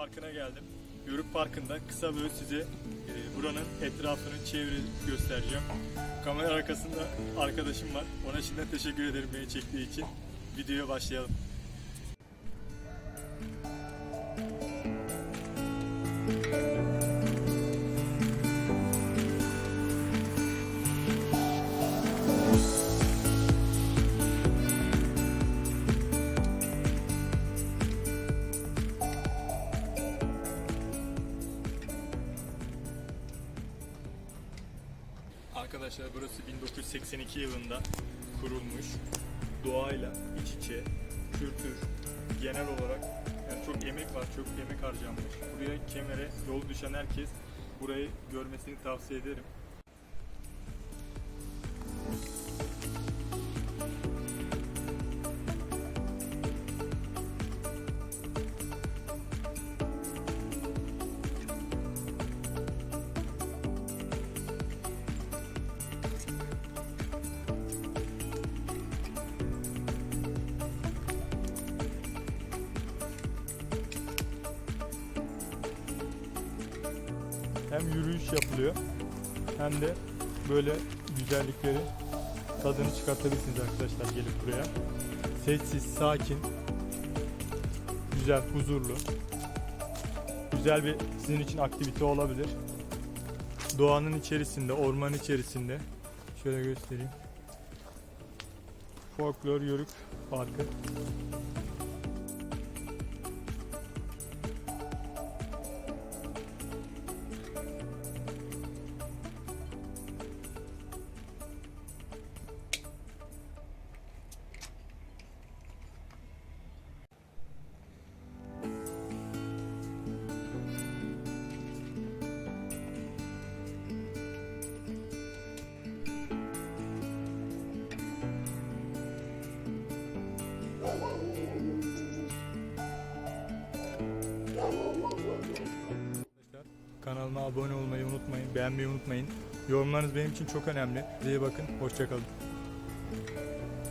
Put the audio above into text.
Parkı'na geldim. Yörük Parkı'nda kısa böyle size e, buranın etrafını, çevre göstereceğim. Kamera arkasında arkadaşım var. Ona şimdiden teşekkür ederim beni çektiği için. Videoya başlayalım. Arkadaşlar burası 1982 yılında kurulmuş. Doğayla iç içe, kültür, genel olarak yani çok emek var, çok emek harcanmış. Buraya kemere yol düşen herkes burayı görmesini tavsiye ederim. Hem yürüyüş yapılıyor hem de böyle güzellikleri tadını çıkartabilirsiniz arkadaşlar gelip buraya. Sessiz, sakin, güzel, huzurlu. Güzel bir sizin için aktivite olabilir. Doğanın içerisinde, ormanın içerisinde. Şöyle göstereyim. Folklor Yörük Parkı. Kanalıma abone olmayı unutmayın, beğenmeyi unutmayın. Yorumlarınız benim için çok önemli. İyi bakın, hoşçakalın.